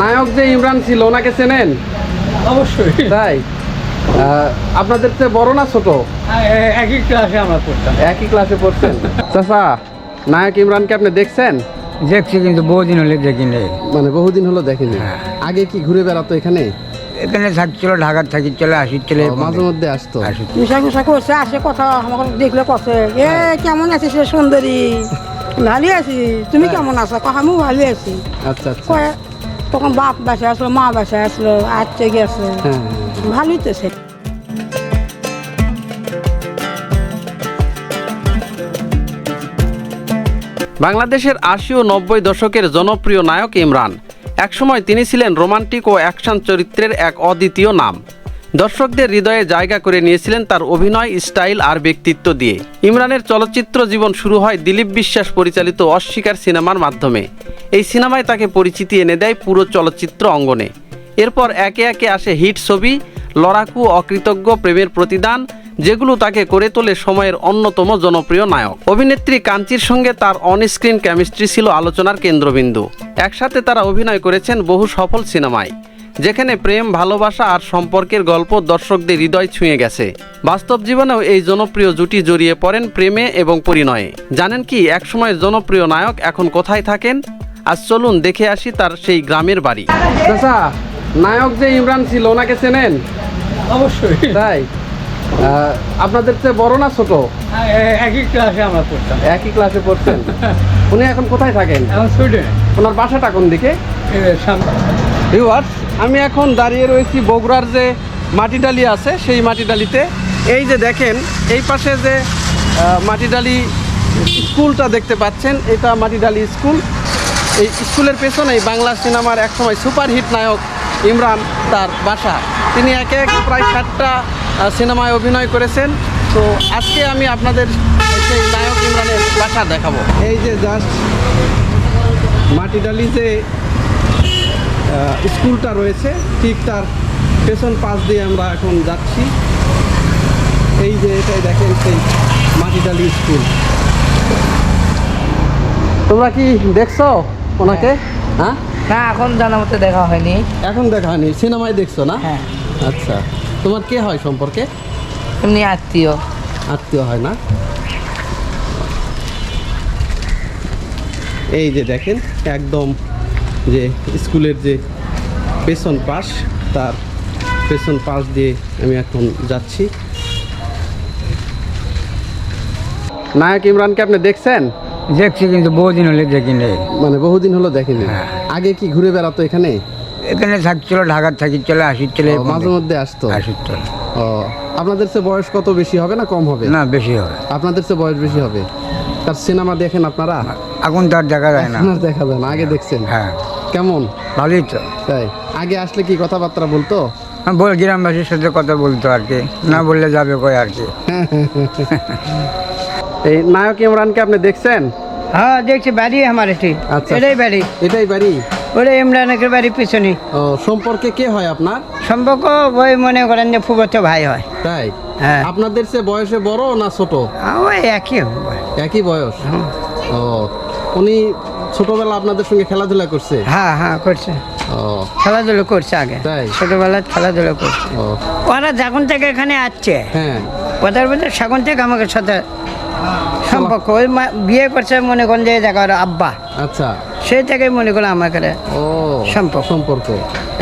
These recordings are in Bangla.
নায়ক যে ইমরান ছিল ওনাকে চেনেন? অবশ্যই। তাই? আপনাদের চেয়ে বড় না ছোট? একই ক্লাসে আমরা পড়তাম। একই ক্লাসে পড়ছেন? চাচা নায়ক ইমরানকে আপনি দেখছেন? দেখছি কিন্তু বহুদিন হলে দেখি মানে বহুদিন হলো দেখেনি? আগে কি ঘুরে বেড়াতো এখানে? এখানে থাকছিল ঢাকার থাকি চলে আসি চলে মাঝে মধ্যে আসতো। আসি মিশা মিশা করছে আসে কথা আমাকে দেখলে কছে এ কেমন আছিস সুন্দরী? ভালো আছি তুমি কেমন আছো? আমিও ভালো আছি। আচ্ছা আচ্ছা। তখন বাপ বাসে আসলো মা বাসে আসলো আচ্ছে গেছে। হ্যাঁ ভালোই তো সে বাংলাদেশের আশি ও নব্বই দশকের জনপ্রিয় নায়ক ইমরান। একসময় তিনি ছিলেন রোমান্টিক ও অ্যাকশন চরিত্রের এক অদ্বিতীয় নাম। দর্শকদের হৃদয়ে জায়গা করে নিয়েছিলেন তার অভিনয়, স্টাইল আর ব্যক্তিত্ব দিয়ে। ইমরানের চলচ্চিত্র জীবন শুরু হয় দিলীপ বিশ্বাস পরিচালিত অস্বীকার সিনেমার মাধ্যমে। এই সিনেমায় তাকে পরিচিতি এনে দেয় পুরো চলচ্চিত্র অঙ্গনে। এরপর একে একে আসে হিট ছবি, লড়াকু, অকৃতজ্ঞ প্রেমের প্রতিদান, যেগুলো তাকে করে তোলে সময়ের অন্যতম জনপ্রিয় নায়ক। অভিনেত্রী কাঞ্চির সঙ্গে তার অনস্ক্রিন কেমিস্ট্রি ছিল আলোচনার কেন্দ্রবিন্দু। একসাথে তারা অভিনয় করেছেন বহু সফল সিনেমায়। যেখানে প্রেম ভালোবাসা আর সম্পর্কের গল্প দর্শকদের হৃদয় ছুঁয়ে গেছে। বাস্তব জীবনেও এই জনপ্রিয় জুটি জড়িয়ে পড়েন প্রেমে এবং পরিণয়ে। জানেন কি একসময় জনপ্রিয় নায়ক এখন কোথায় থাকেন? আজ চলুন দেখে আসি তার সেই গ্রামের বাড়ি। চাচা নায়ক যে ইমরান ছিল ওনাকে চেনেন? অবশ্যই। তাই? আপনাদের চেয়ে বড় না ছোট? একই ক্লাসে আমরা পড়তাম। একই ক্লাসে পড়ছেন উনি এখন কোথায় থাকেন? ওনার বাসাটা কোন দিকে? ভিউয়ার্স আমি এখন দাঁড়িয়ে রয়েছি বগুড়ার যে মাটিডালি আছে, সেই মাটিডালিতে। এই যে দেখেন, এই পাশে যে মাটিডালি স্কুলটা দেখতে পাচ্ছেন, এটা মাটিডালি স্কুল। এই স্কুলের পেছনেই বাংলা সিনেমার একসময় সুপারহিট নায়ক ইমরান তার বাসা। তিনি একে একে প্রায় ষাটটা সিনেমায় অভিনয় করেছেন। তো আজকে আমি আপনাদের সেই নায়ক ইমরানের বাসা দেখাবো। এই যে জাস্ট মাটিডালি যে স্কুলটা রয়েছে ঠিক তার পেছন পাশ দিয়ে আমরা এখন যাচ্ছি। এই যে এটাই দেখেন সেই মাটিডালি স্কুল। তোমরা কি দেখছ ওনাকে? হ্যাঁ। না এখন জানা মতো দেখা হয়নি। এখন দেখা হয়নি সিনেমায় দেখছ না? হ্যাঁ। আচ্ছা তোমার কে হয় সম্পর্কে? এমনি আত্মীয়। আত্মীয় হয় না? এই যে দেখেন একদম যে স্কুলের যে পেছন পাশ তার পেছন পাশ দিয়ে আমি এখন যাচ্ছি। নায়ক ইমরানকে আপনি দেখছেন? দেখছি কিন্তু বহুদিন হলে দেখি নেই মানে বহুদিন হলো দেখেনি। হ্যাঁ। আগে কি ঘুরে বেড়াতো এখানে? এখানে থাকছিল ঢাকার থাকি চলে আসি চলে মাঝে মধ্যে আসতো? আসি চলে ও আপনাদের চেয়ে বয়স কত বেশি হবে না কম হবে? না বেশি হবে। আপনাদের চেয়ে বয়স বেশি হবে? তার সিনেমা দেখেন আপনারা? এখন তো আর দেখা যায় না। দেখা যায় না আগে দেখছেন? হ্যাঁ। কেমন? ভালোই তো। তাই আগে আসলে কি কথাবার্তা বলতো? বল গ্রামবাসীর সাথে কথা বলতো আর কি। না বললে যাবে কই আর কি। এই নায়ক ইমরানকে আপনি দেখছেন? হ্যাঁ দেখছি বাড়ি আমার এটি। আচ্ছা। এটাই বাড়ি। এটাই বাড়ি? ওটা ইমরানের বাড়ি পিছনে। ও সম্পর্কে কে হয় আপনার? সম্পর্ক ওই মনে করেন যে ফুবতো ভাই হয়। তাই? হ্যাঁ। আপনাদের সে বয়সে বড় না ছোট? ওই একই একই বয়স? ও উনি ছোটবেলা আপনাদের সঙ্গে খেলাধুলা করছে? হ্যাঁ হ্যাঁ করছে। ও। খেলাধুলো করছে আগে। তাই? ছোটবেলায় খেলাধুলো করছে। ও। ওরা যখন থেকে এখানে আসছে হ্যাঁ। ওদের মধ্যে সেখান থেকে আমাদের সাথে সম্পর্ক। ওই বিয়ে করছে মনে করেন যে জায়গার আব্বা। আচ্ছা। সেই থেকে মনে করল আমাকে ও সম্পর্ক। সম্পর্ক।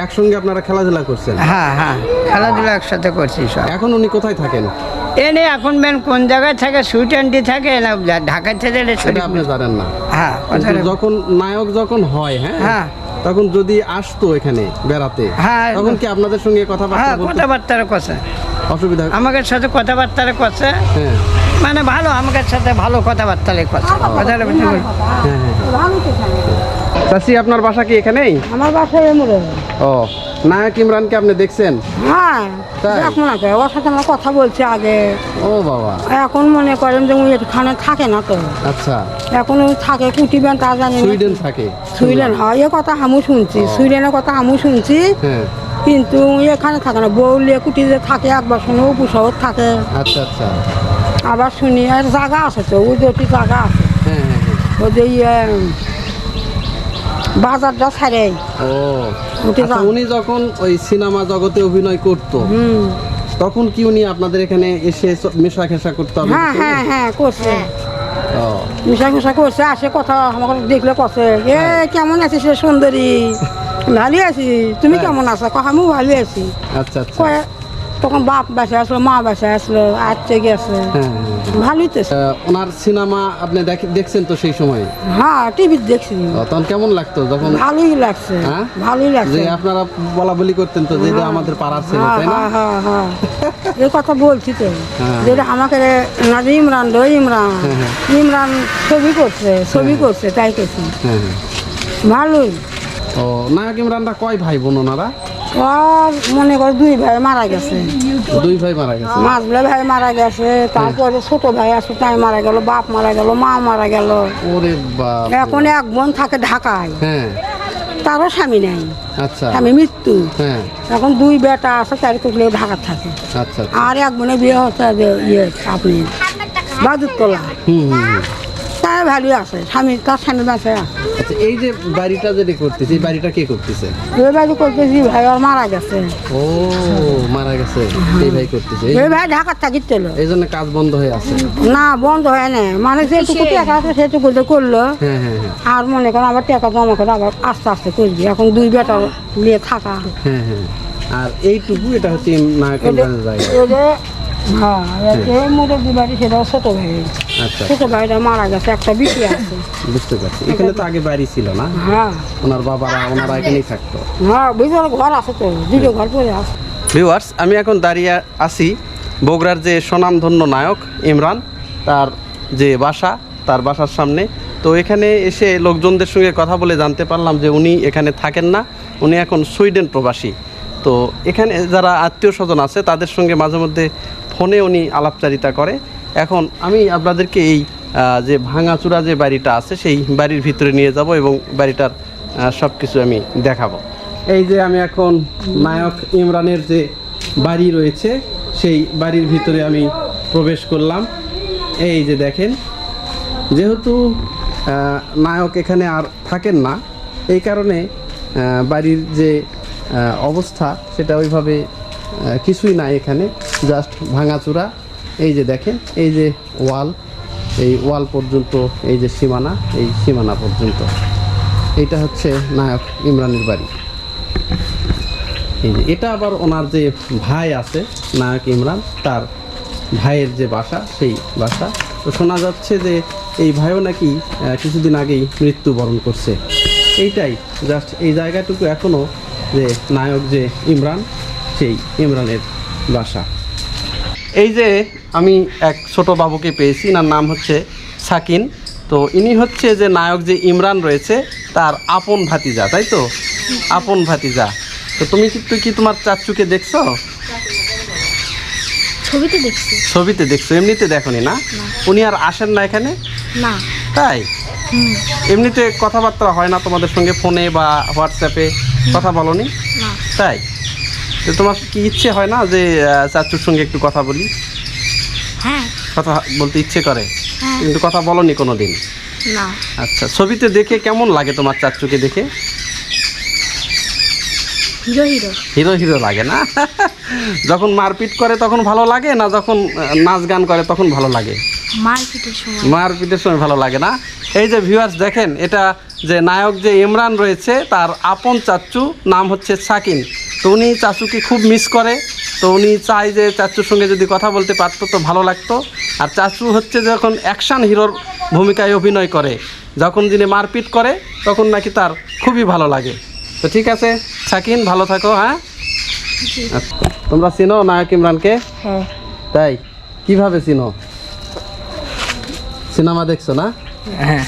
একসঙ্গে আপনারা খেলাধুলা করছেন? হ্যাঁ হ্যাঁ খেলাধুলা একসাথে করছি সব। এখন উনি কোথায় থাকেন? এনে এখন মেন কোন জায়গায় থাকে? সুইটেন্ডি থাকে না ঢাকার থেকে সেটা আপনি জানেন না। হ্যাঁ যখন নায়ক যখন হয় হ্যাঁ হ্যাঁ। তখন যদি আসতো এখানে বেড়াতে হ্যাঁ। তখন কি আপনাদের সঙ্গে কথাবার্তা হ্যাঁ কথাবার্তার কথা। অসুবিধা? আমাদের সাথে কথাবার্তার কথা। হ্যাঁ। মানে ভালো আমাদের সাথে ভালো কথাবার্তা কথা। কথাটা হ্যাঁ হ্যাঁ। চাষি আপনার বাসা কি এখানেই? আমার বাসায় এমরে। ও নায়ক ইমরানকে আপনি দেখছেন? হ্যাঁ ওর সাথে আমার কথা বলছি আগে। ও বাবা। এখন মনে করেন যে উনি এখানে থাকে না তো। আচ্ছা। এখন উনি থাকে তা জানি সুইডেন থাকে। সুইডেন হয় এ কথা আমু শুনছি। সুইডেনের কথা আমু শুনছি। হ্যাঁ। কিন্তু এখানে থাকে না। বউলিয়ে কুটিতে থাকে একবার শুনে উপসহর থাকে। আচ্ছা আচ্ছা। আবার শুনি আর জায়গা আছে তো ওই দুটি জায়গা আছে। হ্যাঁ হ্যাঁ হ্যাঁ ওদের ইয়ে বাজারটা ছাড়ে ও আচ্ছা, উনি যখন ওই সিনেমা জগতে অভিনয় করতো হুম। তখন কি উনি আপনাদের এখানে এসে চ- মেশা খেসা করতে হবে হ্যাঁ হ্যাঁ হ্যাঁ করছে। ও, মিশা মিশা করছে আসে কথা আমাকে দেখলে কছে এ কেমন আছিস রে সুন্দরী? ভালো আছি তুমি হ্যাঁ। কেমন আছো? কহ আমিও ভালো আছি। আচ্ছা আচ্ছা। কয়ে তখন বাপ বাসা আসলো মা বাসা আসলো আজকে গেছে হ্যাঁ হ্যাঁ ভালোই তো ওনার সিনেমা আপনি দেখ- দেখছেন তো সেই সময়? হ্যাঁ টিভি দেখছি। তখন কেমন লাগতো যখন? ভালোই লাগছে হ্যাঁ? ভালোই যে লাগছে আপনারা বলা বলি করতেন তো যেটা আমাদের পাড়ার ছেলে হ্যাঁ তাই না? হ্যাঁ হ্যাঁ হ্যাঁ। এই কথা বলছি তো। হ্যাঁ। যেটা আমাকে না যে ইমরান রে ইমরান হ্যাঁ, হ্যাঁ। ইমরান ছবি করছে ছবি করছে তাই করছি। হ্যাঁ হ্যাঁ। ভালোই। ও নায়ক ইমরানরা কয় ভাই বোন ওনারা? আর মনে কর দুই ভাই মারা গেছে। দুই ভাই মারা গেছে? মাঝলে ভাই মারা গেছে তারপরে ছোট ভাই আছে তাই মারা গেল বাপ মারা গেল মা মারা গেল। ওরে বাপ এখন এক বোন থাকে ঢাকায়। হ্যাঁ। তারও স্বামী নেই। আচ্ছা। স্বামী মৃত্যু। হ্যাঁ। এখন দুই বেটা আছে তার কুকলে ঢাকা থাকে। আচ্ছা আর এক বোনে বিয়ে হচ্ছে যে ইয়ে আপনি বাদুরতলা। হুম হুম। তাই ভালোই আছে স্বামী তার স্বামী বাঁচে আছে। আচ্ছা এই যে বাড়িটা যেটা করতেছে এই বাড়িটা কে করতেছে? এই বাড়ি করতেছি ভাই আর মারা গেছে। ও মারা গেছে। এই ভাই করতেছে। এই- এই ভাই ঢাকার থাকি চল এই জন্য কাজ বন্ধ হয়ে আছে। না বন্ধ হয় না মানে যেটুকু টাকা আছে সেটুকু তো করল। হ্যাঁ হ্যাঁ হ্যাঁ। আর মনে করো আমার টাকা জমা করে আবার আস্তে আস্তে করবি। এখন দুই বেটা নিয়ে থাকা। হ্যাঁ হ্যাঁ। আর এইটুকু এটা হচ্ছে নায়ক জায়গা। হ্যাঁ এই মুরব্বী বাড়ি সেটা ছোট ভাই আচ্ছা। ছোট ভাইটা মারা গেছে একটা বিটি আছে। বুঝতে পারছি। এখানে তো আগে বাড়ি ছিল না? হ্যাঁ। ওনার বাবারা ওনারা এখানেই থাকতো? হ্যাঁ ভিতরে ঘর আছে তো দুটো ঘর পরে আছে। ভিউয়ার্স আমি এখন দাঁড়িয়ে আছি বগুড়ার যে স্বনামধন্য নায়ক ইমরান তার যে বাসা তার বাসার সামনে। তো এখানে এসে লোকজনদের সঙ্গে কথা বলে জানতে পারলাম যে উনি এখানে থাকেন না উনি এখন সুইডেন প্রবাসী। তো এখানে যারা আত্মীয় স্বজন আছে তাদের সঙ্গে মাঝে মধ্যে ফোনে উনি আলাপচারিতা করে। এখন আমি আপনাদেরকে এই যে ভাঙাচূড়া যে বাড়িটা আছে, সেই বাড়ির ভিতরে নিয়ে যাব এবং বাড়িটার সব কিছু আমি দেখাবো। এই যে আমি এখন নায়ক ইমরানের যে বাড়ি রয়েছে, সেই বাড়ির ভিতরে আমি প্রবেশ করলাম। এই যে দেখেন, যেহেতু নায়ক এখানে আর থাকেন না, এই কারণে বাড়ির যে অবস্থা, সেটা ওইভাবে কিছুই নাই এখানে জাস্ট ভাঙাচুরা এই যে দেখেন, এই যে ওয়াল, এই ওয়াল পর্যন্ত, এই যে সীমানা, এই সীমানা পর্যন্ত। এটা হচ্ছে নায়ক ইমরানের বাড়ি। এই যে, এটা আবার ওনার যে ভাই আছে, নায়ক ইমরান, তার ভাইয়ের যে বাসা, সেই বাসা। তো শোনা যাচ্ছে যে এই ভাইও নাকি কিছুদিন আগেই মৃত্যুবরণ করছে। এইটাই জাস্ট এই জায়গাটুকু এখনও যে নায়ক যে ইমরান সেই ইমরানের বাসা। এই যে আমি এক ছোট বাবুকে পেয়েছি নার নাম হচ্ছে সাকিন। তো ইনি হচ্ছে যে নায়ক যে ইমরান রয়েছে তার আপন ভাতিজা তাই তো? আপন ভাতিজা। তো তুমি কি তুই কি তোমার চাচুকে দেখছ? ছবিতে দেখছি। ছবিতে দেখছ এমনিতে দেখনি না? উনি আর আসেন না এখানে? না। তাই? এমনিতে কথাবার্তা হয় না তোমাদের সঙ্গে ফোনে বা হোয়াটসঅ্যাপে কথা বলনি? না। তাই? তো তোমার কি ইচ্ছে হয় না যে চাচুর সঙ্গে একটু কথা বলি? হ্যাঁ। কথা বলতে ইচ্ছে করে? হ্যাঁ। কিন্তু কথা বলনি কোনো দিন না। আচ্ছা ছবিতে দেখে কেমন লাগে তোমার চাচুকে দেখে? Hero hero. হিরো হিরো লাগে না? যখন মারপিট করে তখন ভালো লাগে না যখন নাচ গান করে তখন ভালো লাগে? মারপিটের সময়। মারপিটের সময় ভালো লাগে না? এই যে ভিউয়ার্স দেখেন এটা যে নায়ক যে ইমরান রয়েছে তার আপন চাচ্চু নাম হচ্ছে সাকিন। তো উনি চাচুকে খুব মিস করে। তো উনি চায় যে চাচুর সঙ্গে যদি কথা বলতে পারতো তো ভালো লাগতো। আর চাচু হচ্ছে যখন অ্যাকশন হিরোর ভূমিকায় অভিনয় করে যখন যিনি মারপিট করে তখন নাকি তার খুবই ভালো লাগে। তো ঠিক আছে সাকিন ভালো থাকো হ্যাঁ? আচ্ছা, তোমরা চিনো নায়ক ইমরানকে? হ্যাঁ। তাই কীভাবে চিনো? সিনেমা দেখছ না? হ্যাঁ।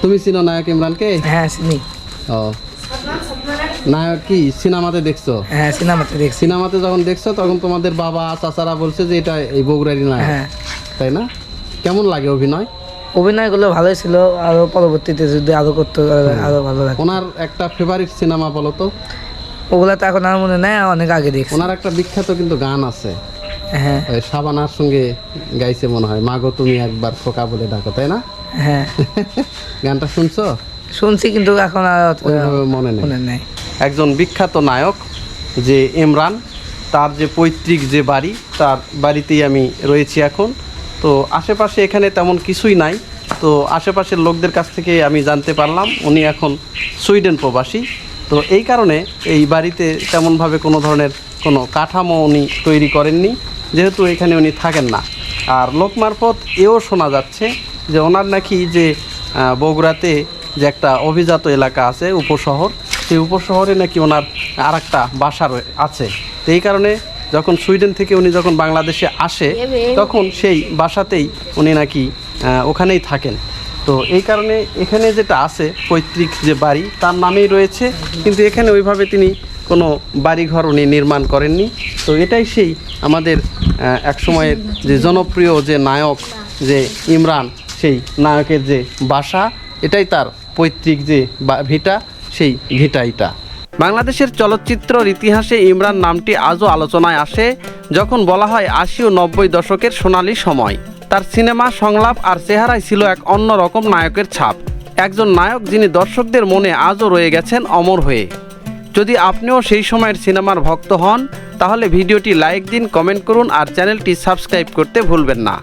তুমি চিনো নায়ক ইমরানকে? হ্যাঁ চিনি। ও। নায়ক কি? সিনেমাতে দেখছ? হ্যাঁ সিনেমাতে দেখছি। সিনেমাতে যখন দেখছ তখন তোমাদের বাবা চাচারা বলছে যে এটা এই বগুড়ারি নায়ক। হ্যাঁ। তাই না? কেমন লাগে অভিনয়? অভিনয়গুলো ভালোই ছিল আরও পরবর্তীতে যদি আরও করতে আরও ভালো লাগে ওনার একটা ফেভারিট সিনেমা বলো তো। ওগুলা তো এখন আর মনে নেই অনেক আগে দেখছি। ওনার একটা বিখ্যাত কিন্তু গান আছে। হ্যাঁ। সাবানার সঙ্গে গাইছে মনে হয় মাগো তুমি একবার খোকা বলে ডাকো তাই না? হ্যাঁ। গানটা শুনছো? শুনছি কিন্তু এখন আর মনে নেই। মনে নেই। একজন বিখ্যাত নায়ক যে ইমরান, তার যে পৈতৃক যে বাড়ি, তার বাড়িতেই আমি রয়েছি এখন। তো আশেপাশে এখানে তেমন কিছুই নাই। তো আশেপাশের লোকদের কাছ থেকে আমি জানতে পারলাম, উনি এখন সুইডেন প্রবাসী। তো এই কারণে এই বাড়িতে তেমনভাবে কোনো ধরনের কোনো কাঠামো উনি তৈরি করেননি, যেহেতু এখানে উনি থাকেন না। আর লোক মারফত এও শোনা যাচ্ছে যে ওনার নাকি যে বগুড়াতে যে একটা অভিজাত এলাকা আছে, উপশহর সেই উপশহরে নাকি ওনার আর একটা বাসা আছে? তো এই কারণে যখন সুইডেন থেকে উনি যখন বাংলাদেশে আসে তখন সেই বাসাতেই উনি নাকি ওখানেই থাকেন। তো এই কারণে এখানে যেটা আছে পৈতৃক যে বাড়ি তার নামেই রয়েছে কিন্তু এখানে ওইভাবে তিনি কোনো বাড়িঘর উনি নির্মাণ করেননি। তো এটাই সেই আমাদের আহ, এক সময়ের যে জনপ্রিয় যে নায়ক যে ইমরান সেই নায়কের যে বাসা এটাই তার পৈতৃক যে ভিটা। সেই ভিটা এটা বাংলাদেশের চলচ্চিত্রর ইতিহাসে ইমরান নামটি আজও আলোচনায় আসে, যখন বলা হয় আশি ও নব্বই দশকের সোনালী সময়। তার সিনেমা সংলাপ আর চেহারায় ছিল এক অন্যরকম নায়কের ছাপ। একজন নায়ক যিনি দর্শকদের মনে আজও রয়ে গেছেন অমর হয়ে। যদি আপনিও সেই সময়ের সিনেমার ভক্ত হন, তাহলে ভিডিওটি লাইক দিন, কমেন্ট করুন আর চ্যানেলটি সাবস্ক্রাইব করতে ভুলবেন না।